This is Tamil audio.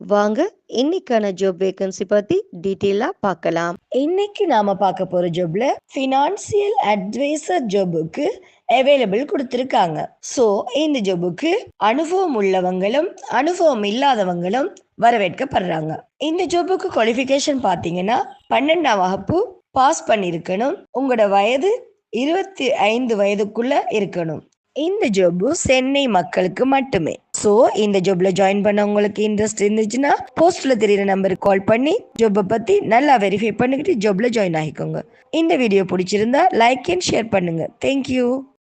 வாங்க இன்னைக்கான ஜாப் வேகன்சி பத்தி டீட்டெயிலா பார்க்கலாம். இன்னைக்கு நாம பார்க்க போற ஜாப்ல ஃபினான்சியல் அட்வைசர் ஜாபுக்கு அவைலபிள் கொடுத்திருக்காங்க. சோ இந்த ஜாபுக்கு அனுபவம் உள்ளவங்களும் அனுபவம் இல்லாதவங்களும் வரவேற்கப்படுறாங்க. இந்த ஜாபுக்கு குவாலிஃபிகேஷன் பார்த்தீங்கன்னா பன்னெண்டாம் வகுப்பு பாஸ் பண்ணியிருக்கணும். உங்களோட வயது இருபத்தி ஐந்து வயதுக்குள்ள இருக்கணும். இந்த ஜாபு சென்னை மக்களுக்கு மட்டுமே. சோ இந்த ஜாப்ல ஜாயின் பண்ண உங்களுக்கு இன்ட்ரெஸ்ட் இருந்துச்சுன்னா போஸ்ட்ல தெரியுற நம்பருக்கு கால் பண்ணி ஜாப்பை பத்தி நல்லா வெரிஃபை பண்ணிக்கிட்டு ஜாப்ல ஜாயின் ஆகிக்கோங்க. இந்த வீடியோ பிடிச்சிருந்தா லைக் அண்ட் ஷேர் பண்ணுங்க. Thank you